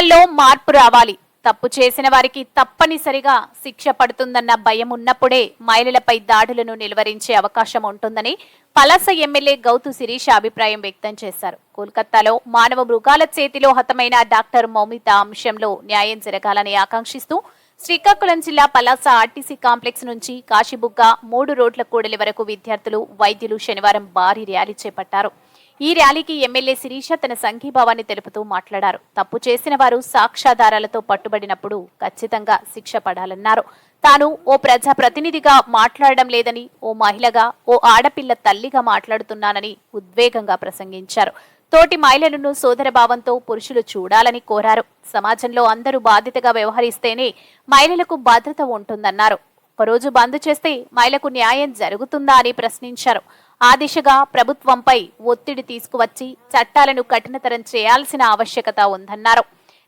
చట్టాల్లో మార్పు రావాలి. తప్పు చేసిన వారికి తప్పనిసరిగా శిక్ష పడుతుందన్న భయం ఉన్నప్పుడే మహిళలపై దాడులను నిలువరించే అవకాశం ఉంటుందని పలాస ఎమ్మెల్యే గౌతు శిరీష అభిప్రాయం వ్యక్తం చేశారు. కోల్కతాలో మానవ మృగాల చేతిలో హతమైన డాక్టర్ మౌమిత అంశంలో న్యాయం జరగాలని ఆకాంక్షిస్తూ శ్రీకాకుళం జిల్లా పలాస ఆర్టీసీ కాంప్లెక్స్ నుంచి కాశీబుగ్గ మూడు రోడ్ల కూడలి వరకు విద్యార్థులు వైద్యులు శనివారం భారీ ర్యాలీ చేపట్టారు. ఈ ర్యాలీకి ఎమ్మెల్యే శిరీష తన సంఘీభావాన్ని తెలుపుతూ మాట్లాడారు. తప్పు చేసిన వారు సాక్ష్యాధారాలతో పట్టుబడినప్పుడు ఖచ్చితంగా శిక్ష పడాలన్నారు. తాను ఓ ప్రజా ప్రతినిధిగా మాట్లాడడం లేదని ఓ మహిళగా ఓ ఆడపిల్ల తల్లిగా మాట్లాడుతున్నానని ఉద్వేగంగా ప్రసంగించారు. తోటి మహిళలను సోదరభావంతో పురుషులు చూడాలని కోరారు. సమాజంలో అందరూ బాధ్యతగా వ్యవహరిస్తేనే మహిళలకు భద్రత ఉంటుందన్నారు. ఒకరోజు బంద్ చేస్తే మహిళకు న్యాయం జరుగుతుందా అని ప్రశ్నించారు. ఆ దిశగా ప్రభుత్వంపై ఒత్తిడి తీసుకువచ్చి చట్టాలను కఠినతరం చేయాల్సిన ఆవశ్యకత ఉందన్నారు.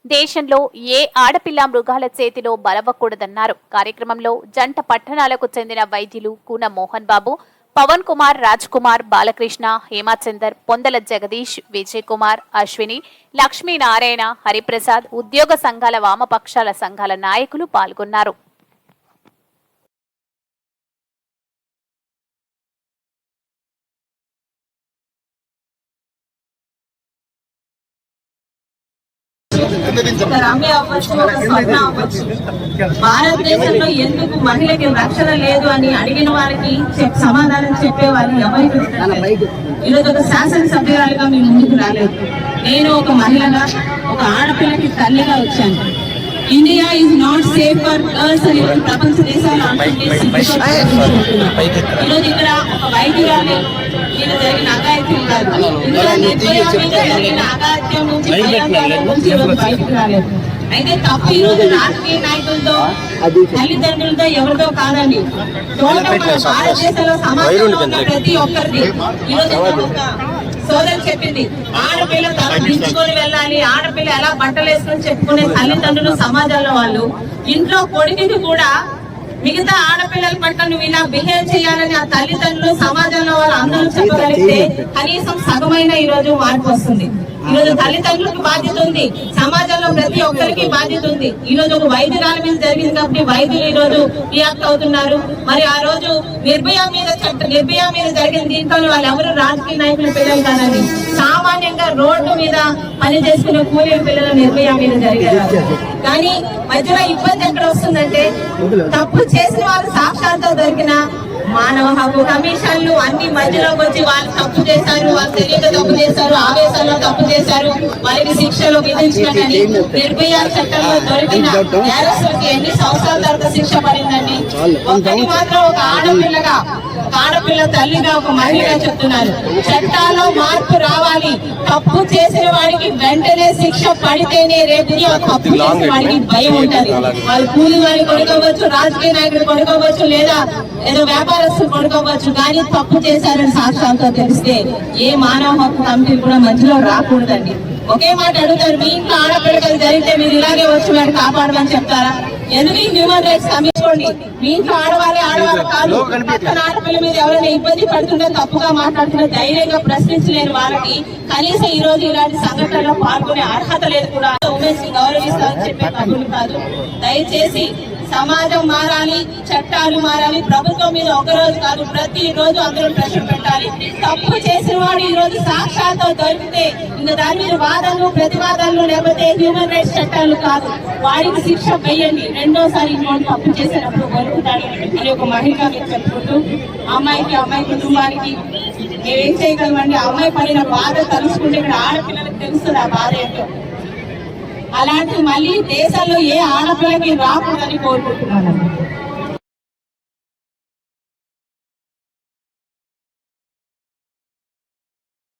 దేశంలో ఏ ఆడపిల్ల మృగాల చేతిలో బలవ్వకూడదన్నారు కార్యక్రమంలో జంట పట్టణాలకు చెందిన వైద్యులు కూన మోహన్ బాబు పవన్ కుమార్ రాజ్ కుమార్ బాలకృష్ణ హేమాచందర్ పొందల జగదీష్ విజయ్ కుమార్ అశ్విని లక్ష్మీనారాయణ హరిప్రసాద్ ఉద్యోగ సంఘాల వామపక్షాల సంఘాల నాయకులు పాల్గొన్నారు. రమ్య అవ్వచ్చు ఒక స్వర్ణ అవ్వచ్చు. భారతదేశంలో ఎందుకు మహిళకి రక్షణ లేదు అని అడిగిన వారికి సమాధానం చెప్పే వారు ఎవరికి. ఈరోజు ఒక శాసనసభ్యురాలుగా మీ ముందుకు రాలేదు. నేను ఒక మహిళగా ఒక ఆడపిల్లకి తల్లిగా వచ్చాను. India is not safe for girls అని ప్రపంచ దేశాలు అంటుంటే. ఈరోజు ఇక్కడ ఒక వైద్యురాలు మీద జరిగిన అయితే తప్పు ఈ రోజు రాజకీయ నాయకులతో తల్లిదండ్రులతో ఎవరితో కాదండి. భారతదేశంలో సమాజంలో ప్రతి ఒక్కరిది. ఈ రోజు సోదరు చెప్పింది ఆడపిల్ల తల దించుకొని వెళ్ళాలి ఆడపిల్ల ఎలా బట్టలు వేసుకొని చెప్పుకునే తల్లిదండ్రులు సమాజంలో వాళ్ళు. ఇంట్లో కొడుకుకి కూడా మిగతా ఆడపిల్లల పట్ల నువ్వు ఇలా బిహేవ్ చేయాలని ఆ తల్లిదండ్రులు సమాజంలో వాళ్ళు అందరూ చెప్పగలిగితే కనీసం సగమైన ఈ రోజు మార్పు వస్తుంది. ఈ రోజు తల్లిదండ్రులకు బాధ్యత ఉంది. సమాజంలో ప్రతి ఒక్కరికి బాధ్యత ఉంది. ఈ రోజు ఒక వైద్యురాల మీద జరిగింది కాబట్టి వైద్యులు ఈ రోజు రియాక్ట్ అవుతున్నారు. మరి ఆ రోజు నిర్భయ మీద చట్ట నిర్భయ మీద జరిగిన దీంట్లో వాళ్ళు ఎవరు రాజకీయ నాయకుల పిల్లలు కాదండి. సామాన్యంగా రోడ్డు మీద పని చేసుకునే కూలీల పిల్లల నిర్భయ మీద జరిగారు. కానీ మధ్యలో ఇబ్బంది ఎక్కడ వస్తుందంటే తప్పు చేసిన వాళ్ళు సాక్షాత్తో దొరికిన మానవ హక్కు కమిషన్లు అన్ని మధ్యలోకి వచ్చి వాళ్ళు తప్పు చేశారు వాళ్ళు తెలియక తప్పు చేశారు ఆవేశంలో తప్పు చేశారు వారికి శిక్షలు విధించినట్టని నిర్భయ చట్టంలో దొరికిన నేరస్తులకి ఎన్ని సంవత్సరాల తర్వాత శిక్ష పడిందండి? ఒక్కటి మాత్రం ఒక ఆడపిల్లగా ఆడపిల్ల తల్లిగా ఒక మహిళగా చెప్తున్నారు. చట్టాల్లో మార్పు రావాలి. తప్పు చేసిన వాడికి వెంటనే శిక్ష పడితేనే రేపు ఆ తప్పు చేసిన వాడికి భయం ఉంటది. వాళ్ళు కూలి వాడిని కొనుక్కోవచ్చు రాజకీయ నాయకుడు కొనుక్కోవచ్చు లేదా ఏదో వ్యాపారస్తులు కొనుక్కోవచ్చు కానీ తప్పు చేశారని సాక్ష్యాలతో తెలిస్తే ఏ మానవ హక్కు కమిటీలు కూడా మధ్యలో రాకూడదండి. ఒకే మాట అడుగుతారు మీ ఇంట్లో ఆడపిల్లకలు జరిగితే మీరు ఇలాగే వచ్చి వాడిని కాపాడమని చెప్తారా? ఈ హ్యూమన్ రైట్స్ కమిషన్కోండి మీ ఇంట్లో ఆడవాళ్ళే ఆడవాళ్ళు కాదు. పక్కన ఆడపిల్ల మీద ఎవరైనా ఇబ్బంది పడుతుంటే తప్పుగా మాట్లాడుతుంటే ధైర్యంగా ప్రశ్నించలేని వాళ్ళకి కనీసం ఈ రోజు ఇలాంటి సంఘటనలో పాల్గొనే అర్హత లేదు కూడా. ఉమెన్స్ గౌరవిస్తామని చెప్పే తప్పులు కాదు. దయచేసి సమాజం మారాలి చట్టాలు మారాలి. ప్రభుత్వం మీద ఒకరోజు కాదు ప్రతి రోజు అందరూ ప్రెషర్ పెట్టాలి. తప్పు చేసిన వాడు ఈ రోజు సాక్షాత్తో దొరికితే ఇంకా దాని మీద వాదనలు ప్రతివాదనలు లేకపోతే హ్యూమన్ రైట్స్ చట్టాలు కాదు. వాడికి శిక్ష వేయండి. రెండోసారి ఇంకోటి తప్పు చేసినప్పుడు దొరుకుతాడు అని ఒక మహిళగా మీరు చెప్పుకుంటూ అమ్మాయికి అమ్మాయి కుటుంబానికి మేమేం చేయగలమండి? అమ్మాయి పడిన బాధ తలుచుకుంటే ఇక్కడ ఆడపిల్లలకు తెలుస్తుంది ఆ బాధ ఏంటో. అలాంటి మళ్ళీ దేశంలో ఏ ఆడపిల్లకి రాకూడదని కోరుకుంటున్నాను.